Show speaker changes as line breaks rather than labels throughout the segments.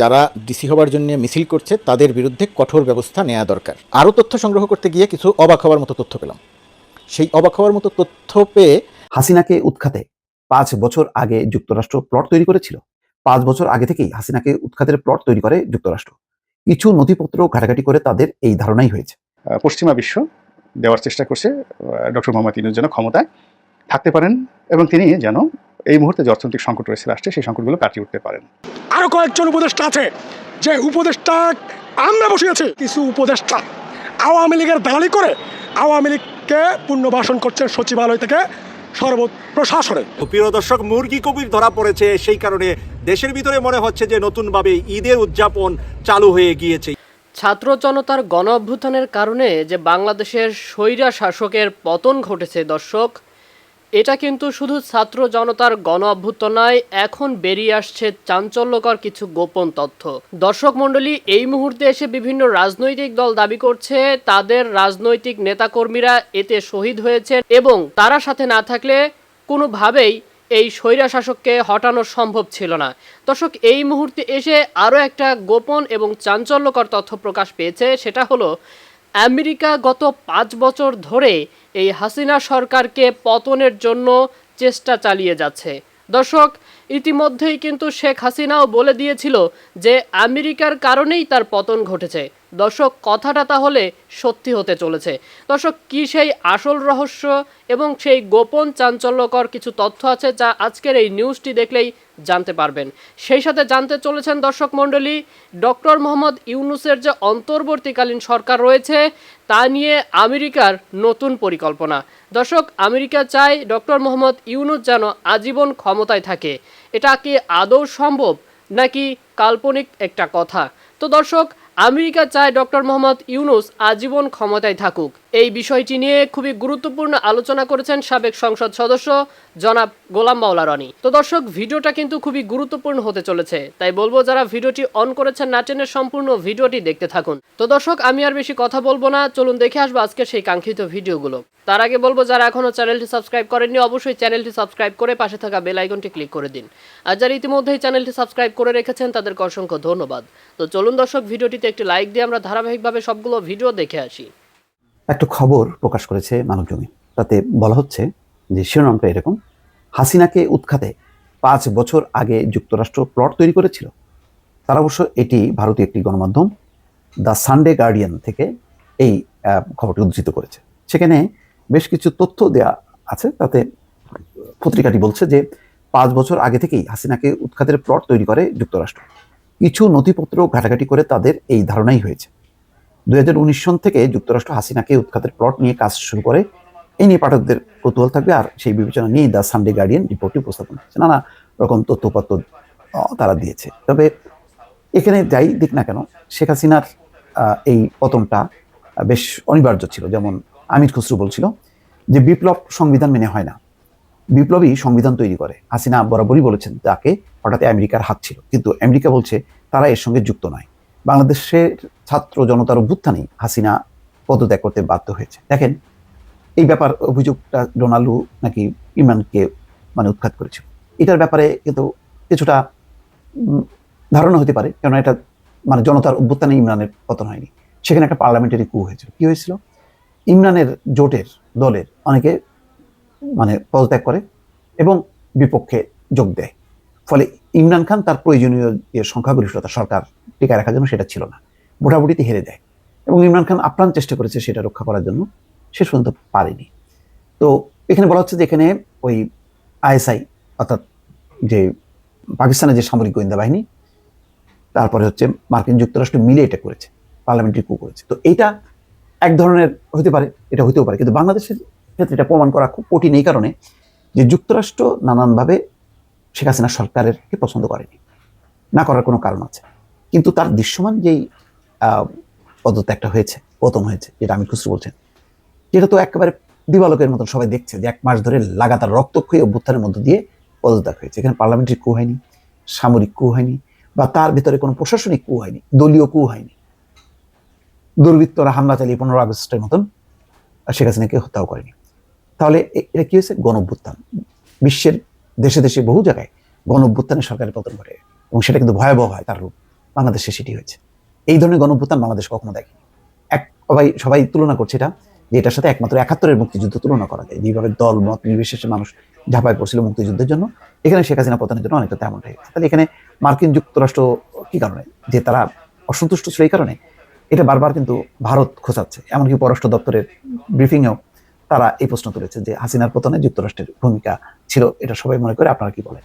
যারা ডিসি হওয়ার জন্য মিছিল করছে তাদের বিরুদ্ধে কঠোর ব্যবস্থা নেওয়া দরকার। আরও তথ্য সংগ্রহ করতে গিয়ে কিছু অবাক হওয়ার মতো তথ্য পেলাম। সেই অবাক হওয়ার মতো তথ্য পেয়ে
হাসিনাকে উৎখাতে পাঁচ বছর আগে যুক্তরাষ্ট্র প্লট তৈরি করেছিল। পাঁচ বছর আগে থেকেই হাসিনাকে উৎখাতের প্লট তৈরি করে যুক্তরাষ্ট্র। কিছু নথিপত্র ঘাটাঘাটি করে তাদের এই ধারণাই হয়েছে।
পশ্চিমা বিশ্ব দেওয়ার চেষ্টা করছে ডক্টর মোহাম্মদ ইনুর যেন ক্ষমতায় থাকতে পারেন এবং তিনি যেন এই মুহূর্তে যে অর্থনৈতিক সংকট রয়েছে রাষ্ট্রে সেই সংকটগুলো কাটিয়ে উঠতে পারেন।
আরও কয়েকজন উপদেষ্টা আছে যে উপদেষ্টা আমরা বসিয়েছি। কিছু উপদেষ্টা আওয়ামী লীগের দালালি করে আওয়ামী লীগকে পুনর্বাসন করছে সচিবালয় থেকে সর্ব প্রশাসনে।
প্রিয় দর্শক মুরগি কবির ধরা পড়েছে সেই কারণে দেশের ভিতরে মনে হচ্ছে যে নতুনভাবে ঈদের উদযাপন চালু হয়ে গিয়েছে।
ছাত্র জনতার গণ অভ্যুত্থানের কারণে যে বাংলাদেশের স্বৈরা শাসকের পতন ঘটেছে দর্শক এটা কিন্তু শুধু ছাত্র জনতার গণ নয়, এখন বেরিয়ে আসছে চাঞ্চল্যকর কিছু গোপন তথ্য। দর্শক মণ্ডলী, এই মুহূর্তে এসে বিভিন্ন রাজনৈতিক দল দাবি করছে, তাদের রাজনৈতিক নেতাকর্মীরা এতে শহীদ হয়েছে এবং তারা সাথে না থাকলে কোনোভাবেই এই স্বৈরা শাসককে হটানো সম্ভব ছিল না। দর্শক, এই মুহূর্তে এসে আরও একটা গোপন এবং চাঞ্চল্যকর তথ্য প্রকাশ পেয়েছে, সেটা হলো আমেরিকা গত পাঁচ বছর ধরে এই হাসিনা সরকারকে পতনের জন্য চেষ্টা চালিয়ে যাচ্ছে। দর্শক, ইতিমধ্যেই কিন্তু শেখ হাসিনাও বলে দিয়েছিল যে আমেরিকার কারণেই তার পতন ঘটেছে। দর্শক, কথাটা তাহলে সত্যি হতে চলেছে। দর্শক, কি সেই আসল রহস্য এবং সেই গোপন চাঞ্চল্যকর কিছু তথ্য আছে যা আজকের এই নিউজটি দেখলেই জানতে পারবেন? সেই সাথে জানতে চলেছেন দর্শক মণ্ডলী, ডক্টর মোহাম্মদ ইউনুসের যে অন্তর্বর্তীকালীন সরকার রয়েছে, তা নিয়ে আমেরিকার নতুন পরিকল্পনা। দর্শক, আমেরিকা চায় ডক্টর মোহাম্মদ ইউনুস যেন আজীবন ক্ষমতায় থাকে। এটা কি আদৌ সম্ভব নাকি কাল্পনিক একটা কথা? তো দর্শক আমেরিকা চায় ডক্টর মোহাম্মদ ইউনুস আজীবন ক্ষমতায় থাকুক। এই বিষয়টি নিয়ে খুবই গুরুত্বপূর্ণ আলোচনা করেছেন সাবেক সংসদ সদস্য জনাব গোলাম মাওলা রনি। তো দর্শক, ভিডিওটা কিন্তু খুবই গুরুত্বপূর্ণ হতে চলেছে, তাই বলব যারা ভিডিওটি অন করেছেন না টেনে সম্পূর্ণ ভিডিওটি দেখতে থাকুন। তো দর্শক, আমি আর বেশি কথা বলব না, চলুন দেখে আসব আজকে সেই কাঙ্ক্ষিত ভিডিওগুলো। তার আগে বলব, যারা এখনও চ্যানেলটি সাবস্ক্রাইব করেননি, অবশ্যই চ্যানেলটি সাবস্ক্রাইব করে পাশে থাকা বেল আইকনটি ক্লিক করে দিন। আর যারা ইতিমধ্যেই চ্যানেলটি সাবস্ক্রাইব করে রেখেছেন, তাদেরকে অসংখ্য ধন্যবাদ। তো চলুন দর্শক, ভিডিওটিতে একটি লাইক দিয়ে আমরা ধারাবাহিকভাবে সবগুলো ভিডিও দেখে আসি।
একটা খবর প্রকাশ করেছে মানবজমিন তাতে বলা হচ্ছে যে শিরোনামটা এরকম, হাসিনাকে উৎখাতে পাঁচ বছর আগে যুক্তরাষ্ট্র প্লট তৈরি করেছিল। তারা অবশ্য এটি ভারতীয় একটি গণমাধ্যম, দ্য সানডে গার্ডিয়ান থেকে এই খবরটি উদ্ধৃত করেছে। সেখানে বেশ কিছু তথ্য দেয়া আছে। তাতে পত্রিকাটি বলছে যে পাঁচ বছর আগে থেকেই হাসিনাকে উৎখাতের প্লট তৈরি করে যুক্তরাষ্ট্র। কিছু নথিপত্র ঘাটাঘাটি করে তাদের এই ধারণাই হয়েছে। দু হাজার উনিশ সন থেকে যুক্তরাষ্ট্র হাসিনাকে উৎখাতের প্লট নিয়ে কাজ শুরু করে। এই নিয়ে পাঠকদের কৌতূহল থাকবে আর সেই বিবেচনা নিয়ে দ্য সানডে গার্ডিয়ান রিপোর্টটি উপস্থাপন করেছে। নানা রকম তথ্যপত্র তারা দিয়েছে। তবে এখানে যাই দিক না কেন, শেখ হাসিনার এই পতনটা বেশ অনিবার্য ছিল। যেমন আমির খসরু বলছিল যে, বিপ্লব সংবিধান মেনে হয় না। বিপ্লবী সংবিধান তৈরি করে। হাসিনা বরাবরই বলেছেন তাকে। হঠাৎ আমেরিকার হাত ছিল। কিন্তু আমেরিকা বলছে তারা এর সঙ্গে যুক্ত নয়। বাংলাদেশের ছাত্র জনতার অভ্যুত্থানেই হাসিনা পদত্যাগ করতে বাধ্য হয়েছে। দেখেন, এই ব্যাপার অভিযোগটা ডোনাল্ডু নাকি ইমরানকে মানে উৎখাত করেছে। এটার ব্যাপারে কিন্তু কিছুটা ধারণা হতে পারে কেন এটা মানে জনতার অভ্যুত্থানে ইমরানের পতন হয়নি। সেখানে একটা পার্লামেন্টারি কু হয়েছিল। কি হয়েছিল? ইমরানের জোটের দলের অনেকে মানে পদত্যাগ করে এবং বিপক্ষে যোগ দেয়। ফলে ইমরান খান তার প্রয়োজনীয় যে সংখ্যাগরিষ্ঠতা সরকার টিকায় রাখার জন্য সেটা ছিল না। ভোটাভুটিতে হেরে যায়। এবং ইমরান খান আপ্রাণ চেষ্টা করেছে সেটা রক্ষা করার জন্য। শেষ পর্যন্ত পারেনি। তো এখানে বলা হচ্ছে যে এখানে ওই আইএসআই অর্থাৎ যে পাকিস্তানের যে সামরিক গোয়েন্দা বাহিনী, তারপরে হচ্ছে মার্কিন যুক্তরাষ্ট্র মিলে এটা করেছে, পার্লামেন্টারি কু করেছে। তো এইটা এক ধরনের হতে পারে, এটা হতেও পারে। কিন্তু বাংলাদেশের ক্ষেত্রে এটা প্রমাণ করা খুব কঠিন এই কারণে যে যুক্তরাষ্ট্র নানানভাবে শেখ হাসিনা সরকারেরকে পছন্দ করেনি। না করার কোনো কারণ আছে। কিন্তু তার দৃশ্যমান যেই পদত্যাগটা হয়েছে পতন হয়েছে, যেটা আমি খুশি বলছেন যেটা তো একেবারে দিবালকের মতন সবাই দেখছে যে এক মাস ধরে লাগাতার রক্তক্ষয়ী অভ্যুত্থানের মধ্য দিয়ে পদত্যাগ হয়েছে। এখানে পার্লামেন্টারি কু হয়নি, সামরিক কু হয়নি, বা তার ভিতরে কোনো প্রশাসনিক কু হয়নি, দলীয় কু হয়নি। দুর্বৃত্তরা হামলা চালিয়ে পনেরো আগস্টের মতন শেখ হাসিনাকে হত্যাও করেনি। তাহলে এটা কি হয়েছে? গণ বিশ্বের দেশে দেশে বহু জায়গায় গণ অভ্যুত্থানে সরকারের পতন ঘটে এবং সেটা কিন্তু ভয়াবহ হয়, তার রূপ। বাংলাদেশে সেটি হয়েছে। এই ধরনের গণভ্যুত্থান বাংলাদেশ কখনো দেখেনি। এক, সবাই সবাই তুলনা করছে এটা, যে এটার সাথে একমাত্র একাত্তরের মুক্তিযুদ্ধ তুলনা করা যায়। যেভাবে দল, মত নির্বিশেষে মানুষ ঝাঁপায় পড়ছিল মুক্তিযুদ্ধের জন্য, এখানে শেখ হাসিনা পতনের জন্য অনেকটা তেমনটাই হয়েছে তাহলে এখানে মার্কিন যুক্তরাষ্ট্র কি কারণে? যে তারা অসন্তুষ্ট ছিল এই কারণে, এটা বারবার কিন্তু ভারত খোঁচাচ্ছে। এমনকি পররাষ্ট্র দপ্তরের ব্রিফিংয়েও তারা এই প্রশ্ন তুলেছে যে হাসিনার পতনে যুক্তরাষ্ট্রের ভূমিকা ছিল এটা সবাই মনে করে আপনারা কি বলেন?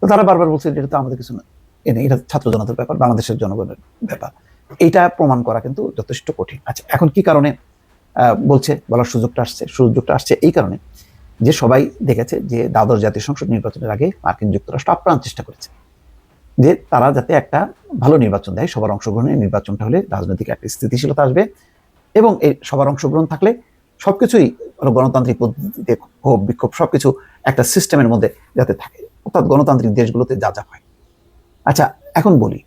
তো তারা বারবার বলছে এটা তো আমাদের কিছু না। এ নেই, এটা ছাত্র জনতার ব্যাপার বাংলাদেশের জনগণের ব্যাপার। এইটা প্রমাণ করা কিন্তু যথেষ্ট কঠিন। আচ্ছা এখন কি কারণে বলছে বলার সুযোগটা আসছে সুযোগটা আসছে এই কারণে যে সবাই দেখেছে যে দ্বাদশ জাতীয় সংসদ নির্বাচনের আগে মার্কিন যুক্তরাষ্ট্র আপ্রাণ চেষ্টা করেছে। যে তারা যাতে একটা ভালো নির্বাচন দেয় সবার অংশগ্রহণে নির্বাচনটা হলে রাজনৈতিক একটা স্থিতিশীলতা আসবে এবং এই সবার অংশগ্রহণ থাকলে সবকিছুই হলো গণতান্ত্রিক পদ্ধতিতে ক্ষোভ, বিক্ষোভ সবকিছু একটা সিস্টেমের মধ্যে যাতে থাকে। অর্থাৎ গণতান্ত্রিক দেশগুলোতে যা যা হয়। আচ্ছা এখন বলি।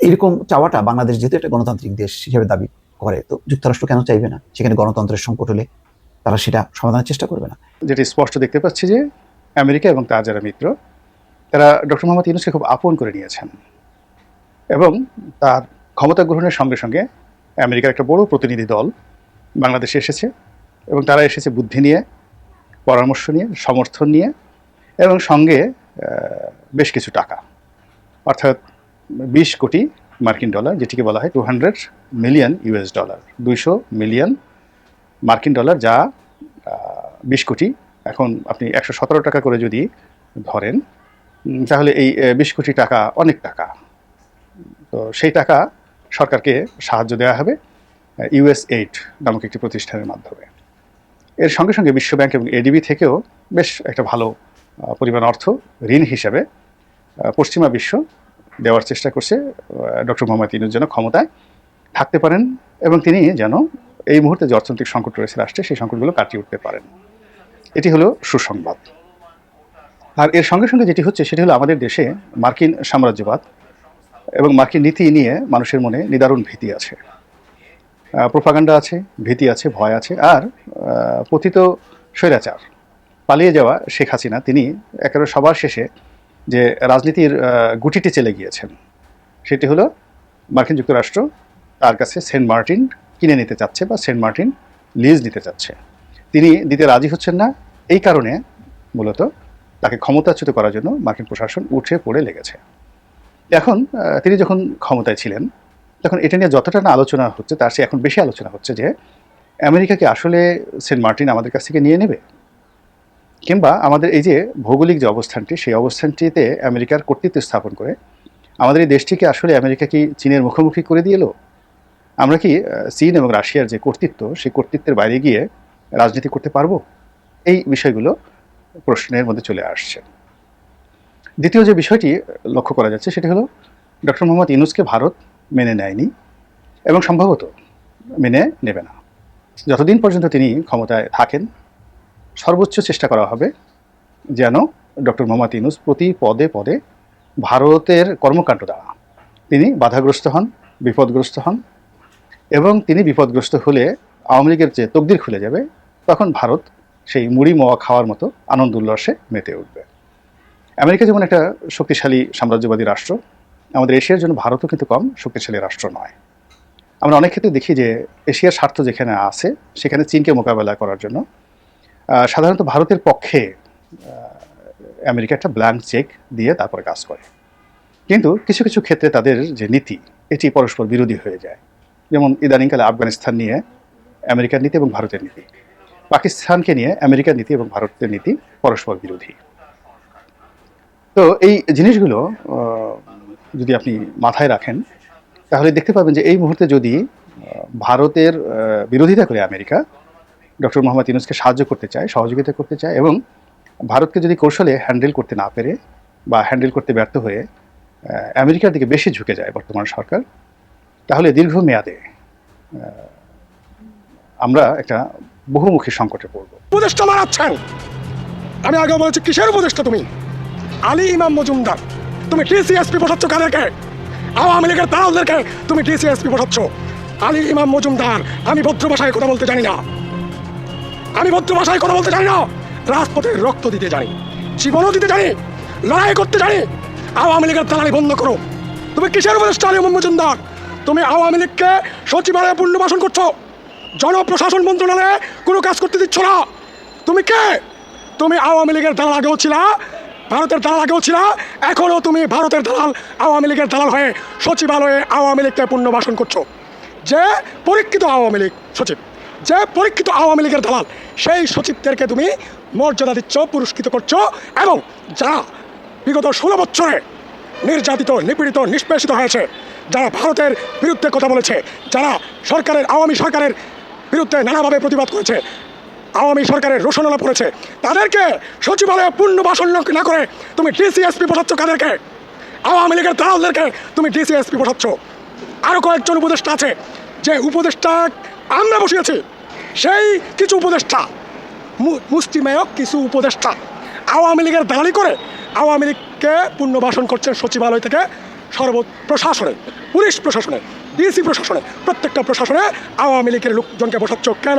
এরকম চাওয়াটা বাংলাদেশ যেহেতু একটা গণতান্ত্রিক দেশ হিসেবে দাবি করে, তো যুক্তরাষ্ট্র কেন চাইবে না? সেখানে গণতন্ত্রের সংকট হলে তারা সেটা সমাধানের চেষ্টা করবে না।
যেটি স্পষ্ট দেখতে পাচ্ছি যে আমেরিকা এবং তার যারা মিত্র, তারা ডক্টর মোহাম্মদ ইউনুসকে খুব আপন করে নিয়েছেন এবং তার ক্ষমতা গ্রহণের সঙ্গে সঙ্গে আমেরিকার একটা বড় প্রতিনিধি দল বাংলাদেশে এসেছে। এবং তারা এসেছে বুদ্ধি নিয়ে, পরামর্শ নিয়ে, সমর্থন নিয়ে, এবং সঙ্গে বেশ কিছু টাকা। অর্থাৎ বিশ কোটি মার্কিন ডলার, যেটিকে বলা হয় two hundred million US dollar দুইশো মিলিয়ন মার্কিন ডলার, যা বিশ কোটি, এখন আপনি একশো সতেরো টাকা করে যদি ধরেন তাহলে এই বিশ কোটি টাকা অনেক টাকা। তো সেই টাকা সরকারকে সাহায্য দেওয়া হবে ইউএস এইড নামক একটি প্রতিষ্ঠানের মাধ্যমে। এর সঙ্গে সঙ্গে বিশ্বব্যাংক এবং এডিবি থেকেও বেশ একটা ভালো পরিমাণ অর্থ, ঋণ হিসাবে পশ্চিমা বিশ্ব দেওয়ার চেষ্টা করছে ডক্টর মোহাম্মদ ইনুর যেন ক্ষমতায় থাকতে পারেন এবং তিনি যেন এই মুহূর্তে যে অর্থনৈতিক সংকট রয়েছে রাষ্ট্রে, সেই সংকটগুলো কাটিয়ে উঠতে পারেন। এটি হলো সুসংবাদ। আর এর সঙ্গে সঙ্গে যেটি হচ্ছে, সেটি হলো আমাদের দেশে মার্কিন সাম্রাজ্যবাদ এবং মার্কিন নীতি নিয়ে মানুষের মনে নিদারুণ ভীতি আছে। প্রোপাগান্ডা আছে, ভীতি আছে, ভয় আছে, আর পতিত স্বৈরাচার। পালিয়ে যাওয়া শেখ হাসিনা, তিনি একেবারে সবার শেষে যে রাজনীতির গুটিটি চলে গিয়েছেন, সেটি হলো মার্কিন যুক্তরাষ্ট্র তার কাছে সেন্ট মার্টিন কিনে নিতে চাচ্ছে বা সেন্ট মার্টিন লিজ নিতে চাচ্ছে। তিনি দিতে রাজি হচ্ছেন না, এই কারণে মূলত তাকে ক্ষমতাচ্যুত করার জন্য মার্কিন প্রশাসন উঠে পড়ে লেগেছে। এখন তিনি যখন ক্ষমতায় ছিলেন তখন এটা নিয়ে যতটা না আলোচনা হচ্ছে, তার সে এখন বেশি আলোচনা হচ্ছে যে, আমেরিকাকে আসলে সেন্ট মার্টিন আমাদের কাছ থেকে নিয়ে নেবে? কিংবা আমাদের এই যে ভৌগোলিক যে অবস্থানটি, সেই অবস্থানটিতে আমেরিকার কর্তৃত্ব স্থাপন করে, আমাদের এই দেশটিকে আসলে আমেরিকা কি চীনের মুখোমুখি করে দিয়ে এলো? আমরা কি চীন এবং রাশিয়ার যে কর্তৃত্ব, সেই কর্তৃত্বের বাইরে গিয়ে রাজনীতি করতে পারব? এই বিষয়গুলো প্রশ্নের মধ্যে চলে আসছে। দ্বিতীয় যে বিষয়টি লক্ষ্য করা যাচ্ছে, সেটি হলো ডক্টর মোহাম্মদ ইনুসকে ভারত মেনে নেয়নি এবং সম্ভবত মেনে নেবে না। যতদিন পর্যন্ত তিনি ক্ষমতায় থাকেন, সর্বোচ্চ চেষ্টা করা হবে যেন ডক্টর মোহাম্মদ ইউনুস প্রতি পদে পদে ভারতের কর্মকাণ্ড দ্বারা তিনি বাধাগ্রস্ত হন, বিপদগ্রস্ত হন এবং তিনি বিপদগ্রস্ত হলে আওয়ামী লীগের যে তকদির খুলে যাবে, তখন ভারত সেই মুড়ি মোয়া খাওয়ার মতো আনন্দ উল্লাসে মেতে উঠবে। আমেরিকা যেমন একটা শক্তিশালী সাম্রাজ্যবাদী রাষ্ট্র আমাদের এশিয়ার জন্য ভারতও কিন্তু কম শক্তিশালী রাষ্ট্র নয়। আমরা অনেক ক্ষেত্রে দেখি যে এশিয়ার স্বার্থ যেখানে আছে, সেখানে চীনকে মোকাবেলা করার জন্য সাধারণত ভারতের পক্ষে আমেরিকা একটা ব্ল্যাঙ্ক চেক দিয়ে তারপরে কাজ করে। কিন্তু কিছু কিছু ক্ষেত্রে তাদের যে নীতি, এটি পরস্পর বিরোধী হয়ে যায়। যেমন ইদানিংকালে আফগানিস্তান নিয়ে আমেরিকার নীতি এবং ভারতের নীতি। পাকিস্তানকে নিয়ে আমেরিকার নীতি এবং ভারতের নীতি পরস্পর বিরোধী। তো এই জিনিসগুলো যদি আপনি মাথায় রাখেন, তাহলে দেখতে পাবেন যে এই মুহূর্তে যদি ভারতের বিরোধিতা করে আমেরিকা, ডক্টর মোহাম্মদ ইউনুসকে সাহায্য করতে চায়, সহযোগিতা করতে চায় এবং ভারতকে যদি কৌশলে হ্যান্ডেল করতে না পেরে বা হ্যান্ডেল করতে ব্যর্থ হয়ে আমেরিকার দিকে বেশি ঝুঁকে যায় বর্তমান সরকার, তাহলে দীর্ঘমেয়াদে আমরা একটা বহুমুখী সংকটে পড়ব।
উপদেষ্টা মারাচ্ছেন আমি আগে বলেছি, কিসের উপদেষ্টা তুমি? আলী ইমাম মজুমদার। তুমি টিসিএসপি পাঠাচ্ছ কাদেরকে? আওয়ামী লীগের দালালদেরকে তুমি টিসিএসপি পাঠাচ্ছ। আলী ইমাম মজুমদার, আমি ভদ্র ভাষায় কথা বলতে জানি না। আমি ভদ্র ভাষায় কথা বলতে জানি না। রাজপথে রক্ত দিতে জানি, জীবনও দিতে জানি, লড়াই করতে জানি। আওয়ামী লীগের দালালি বন্ধ করো। তুমি কিসের উপদেষ্টা আলী মোহাম্মদ মজুমদার? তুমি আওয়ামী লীগকে সচিবালয়ে পুনর্বাসন করছ। জনপ্রশাসন মন্ত্রণালয়ে কোনো কাজ করতে দিচ্ছ না। তুমি কে? তুমি আওয়ামী লীগের দালাল আগেও ছিলা ভারতের দালাল আগেও ছিলা, এখনও তুমি ভারতের দালাল, আওয়ামী লীগের দালাল হয়ে সচিবালয়ে আওয়ামী লীগকে পুনর্বাসন করছ। যে পরীক্ষিত আওয়ামী লীগ, সচিব, যে পরীক্ষিত আওয়ামী লীগের দালাল, সেই সচিবদেরকে তুমি মর্যাদা দিচ্ছ, পুরস্কৃত করছ এবং যারা বিগত ষোলো বছরে নির্যাতিত, নিপীড়িত, নিষ্পেষিত হয়েছে, যারা ভারতের বিরুদ্ধে কথা বলেছে, যারা সরকারের, আওয়ামী সরকারের বিরুদ্ধে নানাভাবে প্রতিবাদ করেছে আওয়ামী সরকারের রোশনালা পড়েছে। তাদেরকে সচিবালয়ে পুনর্বাসন না করে তুমি ডিসিএসপি বসাচ্ছ কাদেরকে? আওয়ামী লীগের দালালদেরকে তুমি ডিসিএসপি বসাচ্ছ আরও কয়েকজন উপদেষ্টা আছে, যে উপদেষ্টা আমরা বসিয়েছি। সেই কিছু উপদেষ্টা, মু- মুষ্টিমেয়ক কিছু উপদেষ্টা আওয়ামী লীগের দালালি করে আওয়ামী লীগকে পুনর্বাসন করছেন সচিবালয় থেকে সর্ব প্রশাসনে, পুলিশ প্রশাসনে, ডিসি প্রশাসনে, প্রত্যেকটা প্রশাসনে আওয়ামী লীগের লোকজনকে বসাচ্ছ কেন?